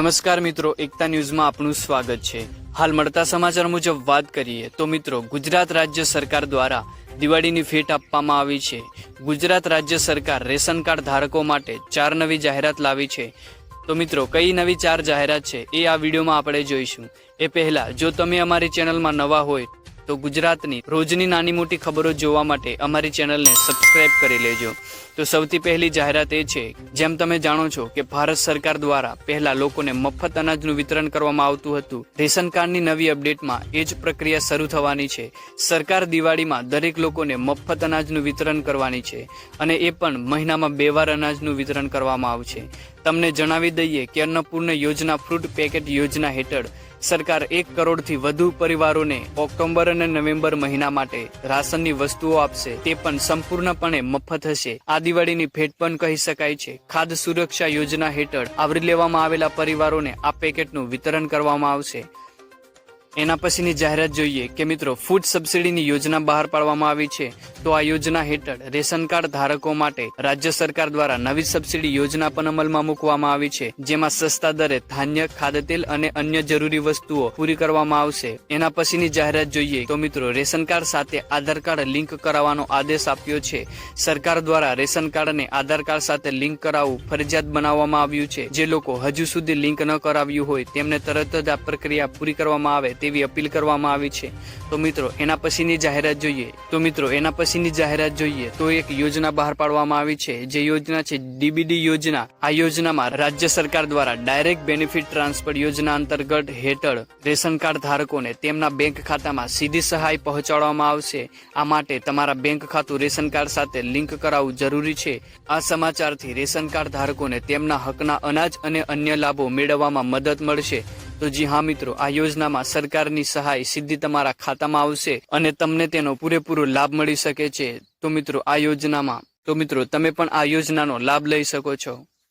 નમસ્કાર મિત્રો, એકતા ન્યૂઝમાં આપનું સ્વાગત છે. હાલ મળતા સમાચાર મુજબ વાત કરીએ તો મિત્રો, ગુજરાત રાજ્ય સરકાર દ્વારા દિવાળીની ભેટ આપવામાં આવી છે. ગુજરાત રાજ્ય સરકાર રેશન કાર્ડ ધારકો માટે ચાર નવી જાહેરાત લાવી છે. તો મિત્રો, કઈ નવી ચાર જાહેરાત છે એ આ વિડીયોમાં આપણે જોઈશું. એ પહેલા, જો તમે અમારી ચેનલમાં નવા હોય તો ગુજરાતની રોજની નાની મોટી ખબરો જોવા માટે અમારી ચેનલને સબસ્ક્રાઇબ કરી લેજો. તો સૌથી પહેલી જાહેરાત એ છે, જેમ તમે જાણો છો કે ભારત સરકાર દ્વારા પહેલા લોકોને મફત અનાજનું વિતરણ કરવામાં આવતું હતું. રેશન કાર્ડની નવી અપડેટમાં એ જ પ્રક્રિયા શરૂ થવાની છે. સરકાર દિવાળીમાં દરેક લોકોને મફત અનાજનું વિતરણ કરવાની છે અને એ પણ મહિનામાં બે વાર અનાજનું વિતરણ કરવામાં આવશે. તમને જણાવી દઈએ કે અન્નપૂર્ણ યોજના ફ્રૂટ પેકેટ યોજના હેઠળ સરકાર એક કરોડથી વધુ પરિવારોને ઓક્ટોબર અને નવેમ્બર મહિના માટે રાશનની વસ્તુઓ આપશે. તે પણ સંપૂર્ણપણે મફત હશે. આ દિવાળીની ભેટ પણ કહી શકાય છે. ખાદ્ય સુરક્ષા યોજના હેઠળ આવરી લેવામાં આવેલા પરિવારોને આ પેકેટનું વિતરણ કરવામાં આવશે. એના પછીની જાહેરાત જોઈએ કે મિત્રો, ફૂડ સબસિડીની યોજના બહાર પાડવામાં આવી છે. તો આ યોજના હેઠળ રેશન કાર્ડ ધારકો માટે રાજ્ય સરકાર દ્વારા નવી સબસિડી યોજના પણ અમલમાં મૂકવામાં આવી છે, જેમાં સસ્તા દરે ધાન્ય ખાદ્યતેલ અને અન્ય જરૂરી વસ્તુઓ પૂરી કરવામાં આવશે. એના પછીની જાહેરાત જોઈએ તો મિત્રો, રેશન કાર્ડ સાથે આધાર કાર્ડ લિંક કરાવવાનો આદેશ આપ્યો છે. સરકાર દ્વારા રેશન કાર્ડને આધાર કાર્ડ સાથે લિંક કરાવવું ફરજિયાત બનાવવામાં આવ્યું છે. જે લોકો હજુ સુધી લિંક ન કરાવ્યું હોય, તેમને તરત જ આ પ્રક્રિયા પૂરી કરવામાં આવે તેવી અપીલ કરવામાં આવી છે. તો મિત્રો, એના પછીની જાહેરાત જોઈએ તો મિત્રો, એના પછીની જાહેરાત જોઈએ તો એક યોજના બહાર પાડવામાં આવી છે. જે યોજના છે, ડીબીડી યોજના. આ યોજનામાં રાજ્ય સરકાર દ્વારા ડાયરેક્ટ બેનિફિટ ટ્રાન્સફર યોજના અંતર્ગત હેઠળ રેશન કાર્ડ ધારકોને તેમના બેંક ખાતામાં સીધી સહાય પહોંચાડવામાં આવશે. આ માટે તમારા બેંક ખાતું રેશન કાર્ડ સાથે લિંક કરાવવું જરૂરી છે. આ સમાચારથી રેશન કાર્ડ ધારકોને તેમના હકના અનાજ અને અન્ય લાભો મેળવવામાં મદદ મળશે. તો જી હા મિત્રો, આ યોજનામાં સરકારની સહાય સીધી તમારા ખાતામાં આવશે અને તમને તેનો પૂરેપૂરો લાભ મળી શકે છે. તો મિત્રો, આ યોજનામાં, તો મિત્રો, તમે પણ આ યોજનાનો લાભ લઈ શકો છો.